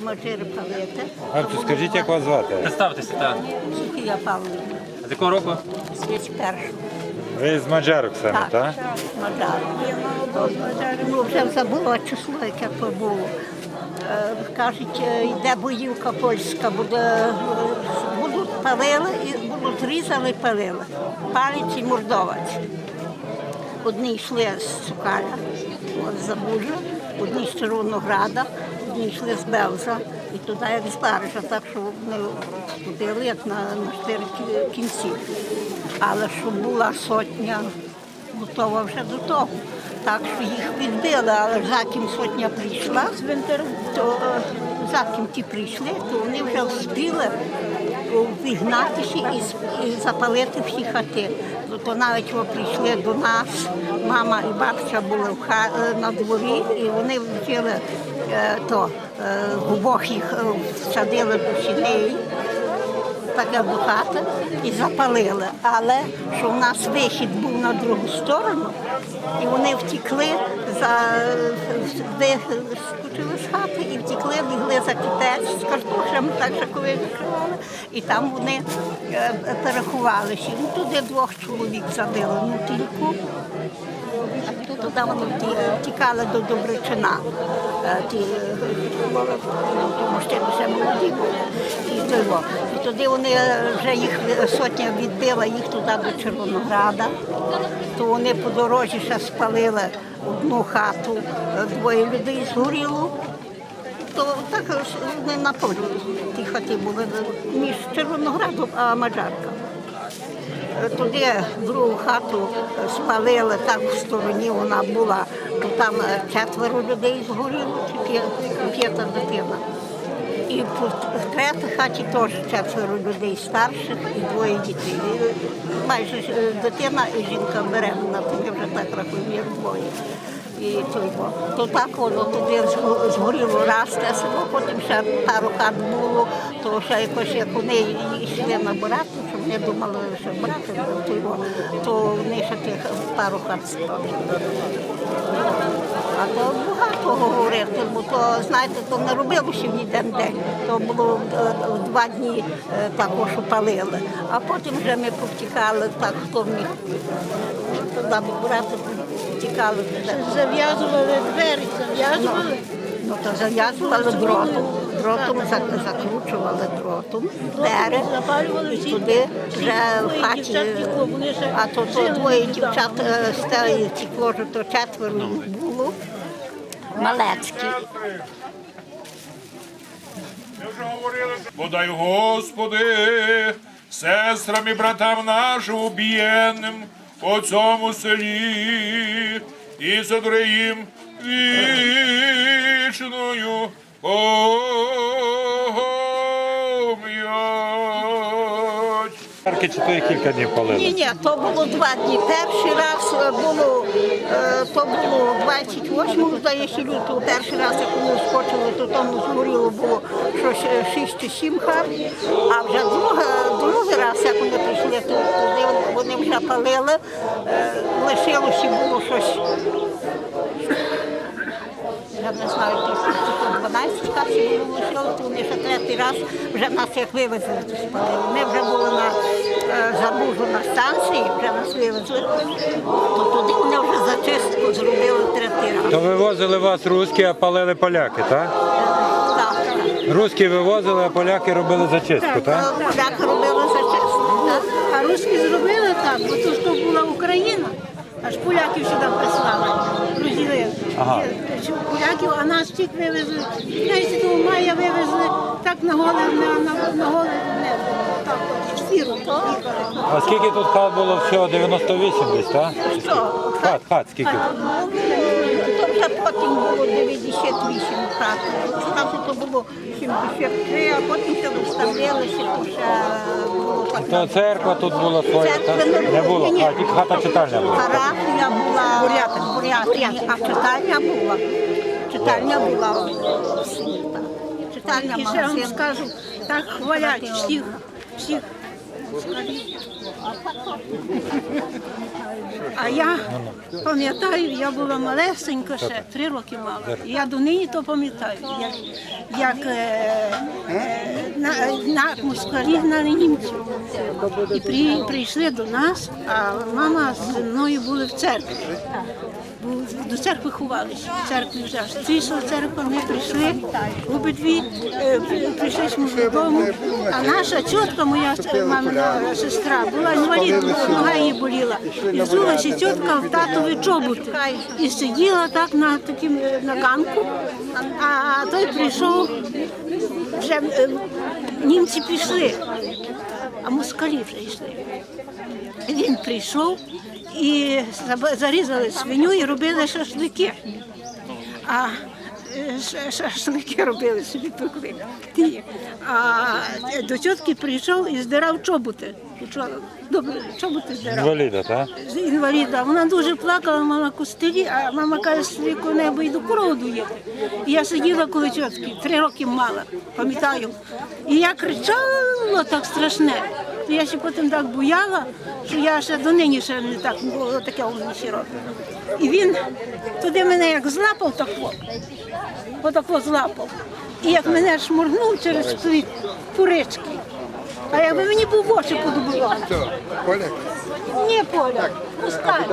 почали мажири палити. Бабцю, скажіть, як вас звати? Представтеся, так. Софія Павлівна, З якого року? світ першу. Ви з Маджарок самі, Так, так? Мадар. Ну, вже забула число, яке то було. Е, Кажуть, е, йде боївка польська, буде, будуть палили, і будуть різали, палили. Палець і мордовець. Одні йшли з Сукаля, от Забужа, одні з Червонограда, одні йшли з Белза. І туди як з Баржа, так що вони ходили як на, на чотири кінці. Але щоб була сотня готова вже до того. Так що їх відбили, але за ким сотня прийшла, то е, за ким ті прийшли, то вони вже встигли вігнатися і, запалити всі хати. То навіть о, прийшли до нас, мама і бабця були е, на дворі, і вони вчили то, е, обох їх е, всадили до сіней таке до хати і запалили. Але що в нас вихід був на другу сторону, і вони втекли за вискочили з хати і втекли, бігли за китець з картошем, так що коли закривали, і там вони е, переховалися. Ну, туди двох чоловік забили, ну тільки. То вони вті- втікали до Добричина. Е, Ті, е, тому що ще молоді були. І, того. і туди вони е, вже їх е, сотня відбила їх туди до Червонограда. То вони по дорозі ще спалили одну хату, е, двоє людей згоріло. То так е, вони на полі ті хати були е, між Червоноградом а Маджарка. Туди другу хату спалили, так в стороні вона була, то там четверо людей згоріло, чи п'ята дитина. І в третій хаті теж четверо людей старших і двоє дітей. І Майже е, дитина і жінка беременна, тоді вже так рахує двоє. І то, його. то так воно туди зго- згоріло раз те село, потім ще пару хат було, то ще якось як вони йшли набирати, що вони думали, що брати, то, то вони ще тих пару хат спали. А то багато говорив, тому то, знаєте, то не робилося в один день. То було е, два дні е, також палили. А потім вже ми повтікали, так хто міг туди брати, повтікали. Зав'язували двері, зав'язували. Ну то зав'язували дротом, дротом закручували дротом, двері, і туди вже в хаті. А то, то двоє дівчат е, з тієї то четверо було. Малецькі. Подай, Господи, сестрам і братам нашим убієнним по цьому селі і сотри їм вічною Марки чи то кілька днів Ні, палили? ні, то було два дні. Перший раз е, було, е, то було 28 здається, лютого. Перший раз, як вони скочили, то тому згоріло було щось 6 чи 7 хат. А вже друга, другий раз, як вони прийшли, то туди вони вже палили, е, лишилося було щось. Я не знаю, то 12 хат було то вони ще третій раз вже нас як вивезли, то спалили. Ми вже були на е, Забужу на станції, вже нас вивезли, то туди вони вже зачистку зробили третій раз. То вивозили вас русські, а палили поляки, так? Так, Русські вивозили, а поляки робили зачистку, так? так. Поляки робили зачистку. так. А русські зробили так, бо то що була Україна, аж поляків сюди прислали, розділили. Ага. Поляків, а нас всіх вивезли. 15 мая вивезли так на голе, на, на, на голе небо. Так, от, четвіру. А скільки тут хат було всього? 98 десь, так? Що? Хат, хат, скільки? Вже потім було 98 хат. Сразу то було 73, а потім ще виставлялися, то ще було. То церква тут була своя, Церкви так? Не було, а тільки хата читальня була. Парафія була в Бурятині, а читальня була. Читальня була в селі. так. Читальня І ще вам магазин. скажу, так хвалять всіх, всіх. А я пам'ятаю, я була малесенька ще, три роки мала. Я донині то пам'ятаю, як, як е, е, на, на москалі гнали німців. І при, прийшли до нас, а мама з мною були в церкві. До церкви ховалися, в церкві вже аж трісла церква, ми прийшли, обидві е, прийшли ми додому, а наша тітка, моя е, мамина сестра, була інвалідом, нога її боліла. І взулася тітка в татові чоботи. І сиділа так на таким е, на ганку, а той прийшов, вже німці пішли, а москалі вже йшли. Він прийшов і зарізали свиню і робили шашлики. А е, шашлики робили собі пекли. А до тітки прийшов і здирав чоботи. Чо- Добре, чоботи здирав. Інваліда, так? З інваліда. Вона дуже плакала, мала костелі, а мама каже, сліку небо йду корову доїти. І я сиділа коло тітки, три роки мала, пам'ятаю. І я кричала так страшне. І я ще потім так бояла, що я ще до нині ще не так було таке ще робить. І він туди мене як злапав тако, отако злапав. І як мене шмурнув через свої курички. А якби мені був в очі подобував. Оля, Ні, Поля, пускай.